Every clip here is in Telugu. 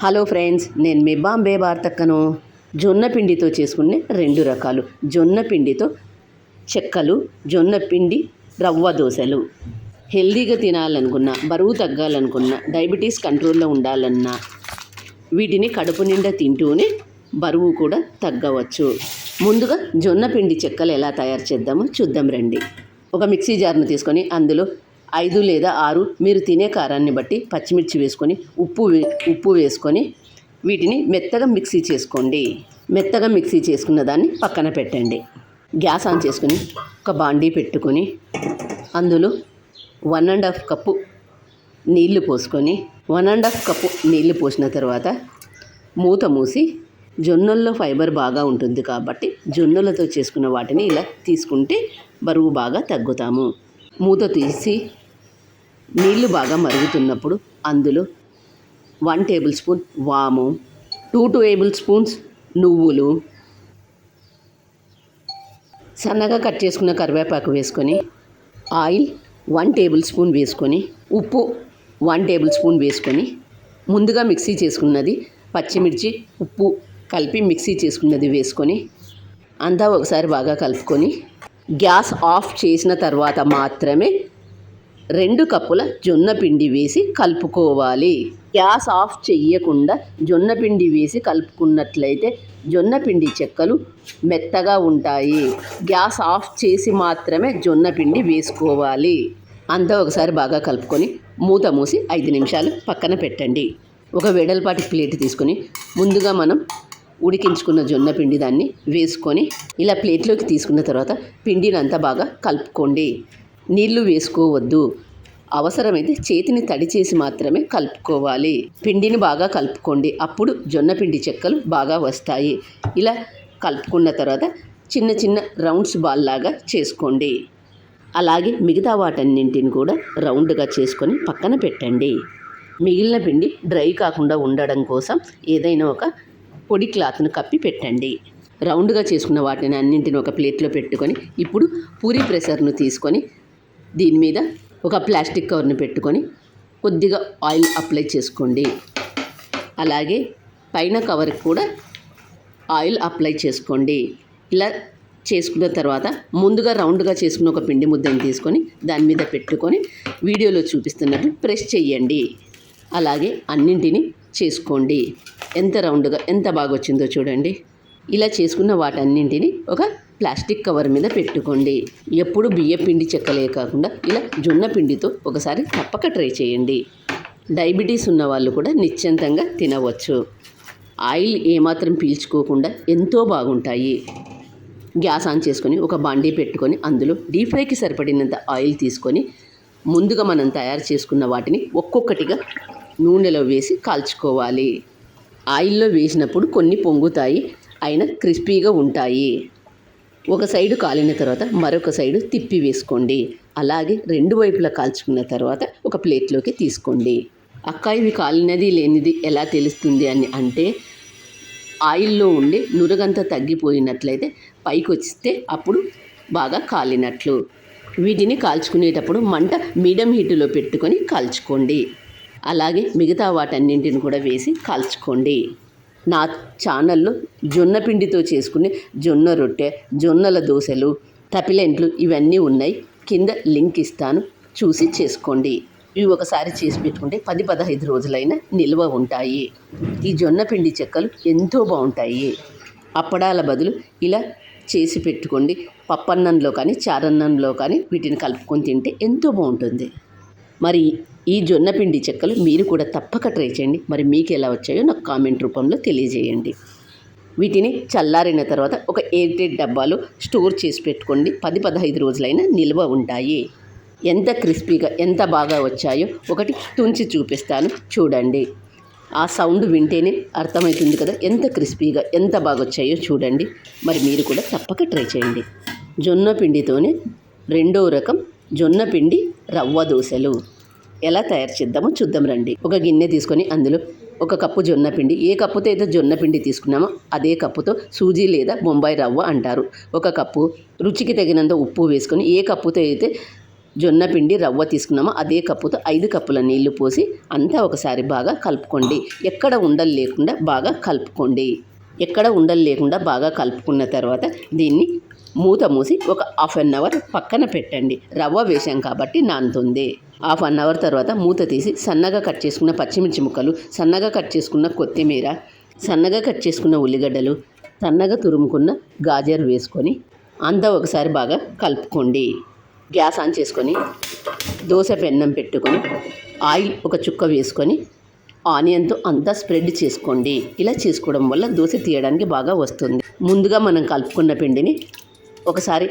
హలో ఫ్రెండ్స్ నేను మీ బాంబే వార్తక్కను. జొన్న పిండితో చేసుకునే రెండు రకాలు. జొన్న పిండితో చెక్కలు జొన్న పిండి రవ్వ దోశలు. హెల్దీగా తినాలనుకున్నా బరువు తగ్గాలనుకున్నా డయాబెటీస్ కంట్రోల్లో ఉండాలన్నా వీటిని కడుపు నిండా తింటూనే బరువు కూడా తగ్గవచ్చు. ముందుగా జొన్న పిండి చెక్కలు ఎలా తయారు చేద్దామో చూద్దాం రండి. ఒక మిక్సీ జార్ను తీసుకొని అందులో ఐదు లేదా ఆరు మీరు తినే కారాన్ని బట్టి పచ్చిమిర్చి వేసుకొని ఉప్పు ఉప్పు వేసుకొని వీటిని మెత్తగా మిక్సీ చేసుకోండి. మెత్తగా మిక్సీ చేసుకున్న దాన్ని పక్కన పెట్టండి. గ్యాస్ ఆన్ చేసుకొని ఒక బాండీ పెట్టుకొని అందులో వన్ అండ్ హాఫ్ కప్పు నీళ్ళు పోసుకొని వన్ అండ్ హాఫ్ కప్పు నీళ్ళు పోసిన తర్వాత మూత మూసి జొన్నల్లో ఫైబర్ బాగా ఉంటుంది కాబట్టి జొన్నలతో చేసుకున్న వాటిని ఇలా తీసుకుంటే బరువు బాగా తగ్గుతాము. మూత తీసి నీళ్ళు బాగా మరుగుతున్నప్పుడు అందులో వన్ టేబుల్ స్పూన్ వాము టూ టేబుల్ స్పూన్స్ నువ్వులు సన్నగా కట్ చేసుకున్న కరివేపాకు వేసుకొని ఆయిల్ వన్ టేబుల్ స్పూన్ వేసుకొని ఉప్పు వన్ టేబుల్ స్పూన్ వేసుకొని ముందుగా మిక్సీ చేసుకున్నది పచ్చిమిర్చి ఉప్పు కలిపి మిక్సీ చేసుకున్నది వేసుకొని అంతా ఒకసారి బాగా కలుపుకొని గ్యాస్ ఆఫ్ చేసిన తర్వాత మాత్రమే రెండు కప్పుల జొన్న పిండి వేసి కలుపుకోవాలి. గ్యాస్ ఆఫ్ చెయ్యకుండా జొన్న పిండి వేసి కలుపుకున్నట్లయితే జొన్న పిండి చెక్కలు మెత్తగా ఉంటాయి. గ్యాస్ ఆఫ్ చేసి మాత్రమే జొన్న పిండి వేసుకోవాలి. అంతా ఒకసారి బాగా కలుపుకొని మూత మూసి ఐదు నిమిషాలు పక్కన పెట్టండి. ఒక వెడల్పాటి ప్లేట్ తీసుకొని ముందుగా మనం ఉడికించుకున్న జొన్న పిండి దాన్ని వేసుకొని ఇలా ప్లేట్లోకి తీసుకున్న తర్వాత పిండిని అంతా బాగా కలుపుకోండి. నీళ్ళు వేసుకోవద్దు. అవసరమైతే చేతిని తడి చేసి మాత్రమే కలుపుకోవాలి. పిండిని బాగా కలుపుకోండి. అప్పుడు జొన్న పిండి చెక్కలు బాగా వస్తాయి. ఇలా కలుపుకున్న తర్వాత చిన్న చిన్న రౌండ్స్ బాల్ లాగా చేసుకోండి. అలాగే మిగతా వాటన్నింటిని కూడా రౌండ్గా చేసుకొని పక్కన పెట్టండి. మిగిలిన పిండి డ్రై కాకుండా ఉండడం కోసం ఏదైనా ఒక పొడి క్లాత్ను కప్పి పెట్టండి. రౌండ్గా చేసుకున్న వాటిని అన్నింటిని ఒక ప్లేట్లో పెట్టుకొని ఇప్పుడు పూరి ప్రెషర్ను తీసుకొని దీని మీద ఒక ప్లాస్టిక్ కవర్ని పెట్టుకొని కొద్దిగా ఆయిల్ అప్లై చేసుకోండి. అలాగే పైన కవర్ కూడా ఆయిల్ అప్లై చేసుకోండి. ఇలా చేసుకున్న తర్వాత ముందుగా రౌండ్గా చేసుకున్న ఒక పిండి ముద్దను తీసుకొని దాని మీద పెట్టుకొని వీడియోలో చూపిస్తున్నట్లు ప్రెస్ చేయండి. అలాగే అన్నింటినీ చేసుకోండి. ఎంత రౌండ్గా ఎంత బాగా వచ్చిందో చూడండి. ఇలా చేసుకున్న వాటన్నింటినీ ఒక ప్లాస్టిక్ కవర్ మీద పెట్టుకోండి. ఎప్పుడు బియ్య పిండి చెక్కలే కాకుండా ఇలా జొన్న పిండితో ఒకసారి తప్పక ట్రై చేయండి. డయాబెటీస్ ఉన్న వాళ్ళు కూడా నిశ్చింతంగా తినవచ్చు. ఆయిల్ ఏమాత్రం పీల్చుకోకుండా ఎంతో బాగుంటాయి. గ్యాస్ ఆన్ చేసుకొని ఒక బాండీ పెట్టుకొని అందులో డీప్ ఫ్రైకి సరిపడినంత ఆయిల్ తీసుకొని ముందుగా మనం తయారు చేసుకున్న వాటిని ఒక్కొక్కటిగా నూనెలో వేసి కాల్చుకోవాలి. ఆయిల్లో వేసినప్పుడు కొన్ని పొంగుతాయి అయినా క్రిస్పీగా ఉంటాయి. ఒక సైడు కాలిన తర్వాత మరొక సైడు తిప్పి వేసుకోండి. అలాగే రెండు వైపులా కాల్చుకున్న తర్వాత ఒక ప్లేట్లోకి తీసుకోండి. అక్క ఇవి కాలినది లేనిది ఎలా తెలుస్తుంది అని అంటే ఆయిల్లో ఉండే నురగంతా తగ్గిపోయినట్లయితే పైకి వస్తే అప్పుడు బాగా కాలినట్లు. వీటిని కాల్చుకునేటప్పుడు మంట మీడియం హీటులో పెట్టుకొని కాల్చుకోండి. అలాగే మిగతా వాటన్నింటిని కూడా వేసి కాల్చుకోండి. నా ఛానల్లో జొన్న పిండితో చేసుకునే జొన్న రొట్టె జొన్నల దోశలు తపిలెంట్లు ఇవన్నీ ఉన్నాయి. కింద లింక్ ఇస్తాను. చూసి చేసుకోండి. ఇవి ఒకసారి చేసి పెట్టుకుంటే పది పదహైదు రోజులైనా నిల్వ ఉంటాయి. ఈ జొన్న పిండి చెక్కలు ఎంతో బాగుంటాయి. అప్పడాల బదులు ఇలా చేసి పెట్టుకోండి. పప్పన్నంలో కానీ చారన్నంలో కానీ వీటిని కలుపుకొని తింటే ఎంతో బాగుంటుంది. మరి ఈ జొన్న పిండి చెక్కలు మీరు కూడా తప్పక ట్రై చేయండి. మరి మీకు ఎలా వచ్చాయో నాకు కామెంట్ రూపంలో తెలియజేయండి. వీటిని చల్లారిన తర్వాత ఒక ఎయిర్ టైట్ డబ్బాలో స్టోర్ చేసి పెట్టుకోండి. పది పదహైదు రోజులైనా నిల్వ ఉంటాయి. ఎంత క్రిస్పీగా ఎంత బాగా వచ్చాయో ఒకటి తుంచి చూపిస్తాను. చూడండి. ఆ సౌండ్ వింటేనే అర్థమవుతుంది కదా ఎంత క్రిస్పీగా ఎంత బాగా వచ్చాయో చూడండి. మరి మీరు కూడా తప్పక ట్రై చేయండి. జొన్న పిండితోనే రెండో రకం జొన్న పిండి రవ్వ దోశలు. ఎలా తయారు చేద్దామో చూద్దాం రండి. ఒక గిన్నె తీసుకొని అందులో ఒక కప్పు జొన్న పిండి ఏ కప్పుతో అయితే జొన్న పిండి తీసుకున్నామో అదే కప్పుతో సూజీ లేదా బొంబాయి రవ్వ అంటారు. ఒక కప్పు రుచికి తగినంత ఉప్పు వేసుకొని ఏ కప్పుతో అయితే జొన్న పిండి రవ్వ తీసుకున్నామో అదే కప్పుతో ఐదు కప్పుల నీళ్ళు పోసి అంతా ఒకసారి బాగా కలుపుకోండి. ఎక్కడ ఉండలు లేకుండా బాగా కలుపుకోండి. ఎక్కడ ఉండలు లేకుండా బాగా కలుపుకున్న తర్వాత దీన్ని మూత మూసి ఒక హాఫ్ అన్ అవర్ పక్కన పెట్టండి. రవ్వ వేసాం కాబట్టి నానుతుంది. హాఫ్ అన్ అవర్ తర్వాత మూత తీసి సన్నగా కట్ చేసుకున్న పచ్చిమిర్చి ముక్కలు సన్నగా కట్ చేసుకున్న కొత్తిమీర సన్నగా కట్ చేసుకున్న ఉల్లిగడ్డలు సన్నగా తురుముకున్న గాజర్ వేసుకొని అంతా ఒకసారి బాగా కలుపుకోండి. గ్యాస్ ఆన్ చేసుకొని దోశ పెన్నం పెట్టుకొని ఆయిల్ ఒక చుక్క వేసుకొని ఆనియన్తో అంతా స్ప్రెడ్ చేసుకోండి. ఇలా చేసుకోవడం వల్ల దోశ తీయడానికి బాగా వస్తుంది. ముందుగా మనం కలుపుకున్న పిండిని ఒకసారి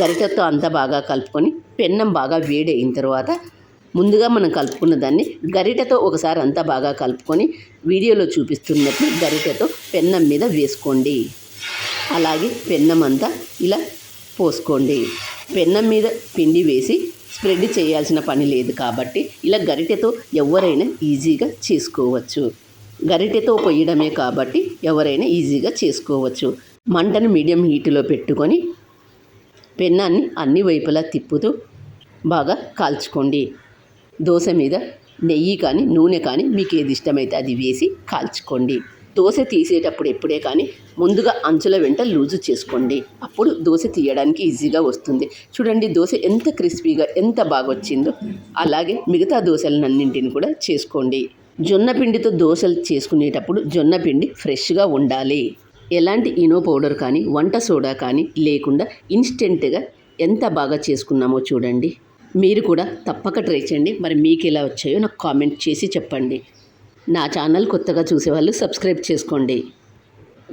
గరిటెతో అంతా బాగా కలుపుకొని పెన్నం బాగా వేడైన తర్వాత ముందుగా మనం కలుపుకున్న దాన్ని గరిటెతో ఒకసారి అంతా బాగా కలుపుకొని వీడియోలో చూపిస్తున్నట్టు గరిటెతో పెన్నం మీద వేసుకోండి. అలాగే పెన్నం అంతా ఇలా పోసుకోండి. పెన్నం మీద పిండి వేసి స్ప్రెడ్ చేయాల్సిన పని లేదు కాబట్టి ఇలా గరిటెతో ఎవరైనా ఈజీగా చేసుకోవచ్చు. గరిటెతో పొయ్యడమే కాబట్టి ఎవరైనా ఈజీగా చేసుకోవచ్చు. మంటను మీడియం హీట్లో పెట్టుకొని పెన్నాన్ని అన్ని వైపులా తిప్పుతూ బాగా కాల్చుకోండి. దోశ మీద నెయ్యి కానీ నూనె కానీ మీకు ఏది ఇష్టమైతే అది వేసి కాల్చుకోండి. దోశ తీసేటప్పుడు ఎప్పుడే కానీ ముందుగా అంచుల వెంట లూజు చేసుకోండి. అప్పుడు దోశ తీయడానికి ఈజీగా వస్తుంది. చూడండి దోశ ఎంత క్రిస్పీగా ఎంత బాగా వచ్చిందో అలాగే మిగతా దోశలన్నింటిని కూడా చేసుకోండి. జొన్న పిండితో దోశలు చేసుకునేటప్పుడు జొన్న పిండి ఫ్రెష్గా ఉండాలి. ఎలాంటి ఇనో పౌడర్ కానీ వంట సోడా కానీ లేకుండా ఇన్స్టెంట్గా ఎంత బాగా చేసుకున్నామో చూడండి. మీరు కూడా తప్పక ట్రై చేయండి. మరి మీకు ఎలా వచ్చాయో నాకు కామెంట్ చేసి చెప్పండి. నా ఛానల్ కొత్తగా చూసేవాళ్ళు సబ్స్క్రైబ్ చేసుకోండి.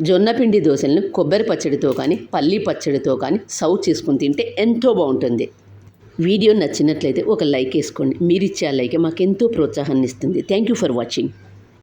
జొన్న పిండి దోశలను కొబ్బరి పచ్చడితో కానీ పల్లీ పచ్చడితో కానీ సర్వ్ చేసుకుని తింటే ఎంతో బాగుంటుంది. వీడియో నచ్చినట్లయితే ఒక లైక్ వేసుకోండి. మీరు ఇచ్చే ఆ లైక్ మాకు ఎంతో ప్రోత్సాహాన్ని ఇస్తుంది. Thank you for watching.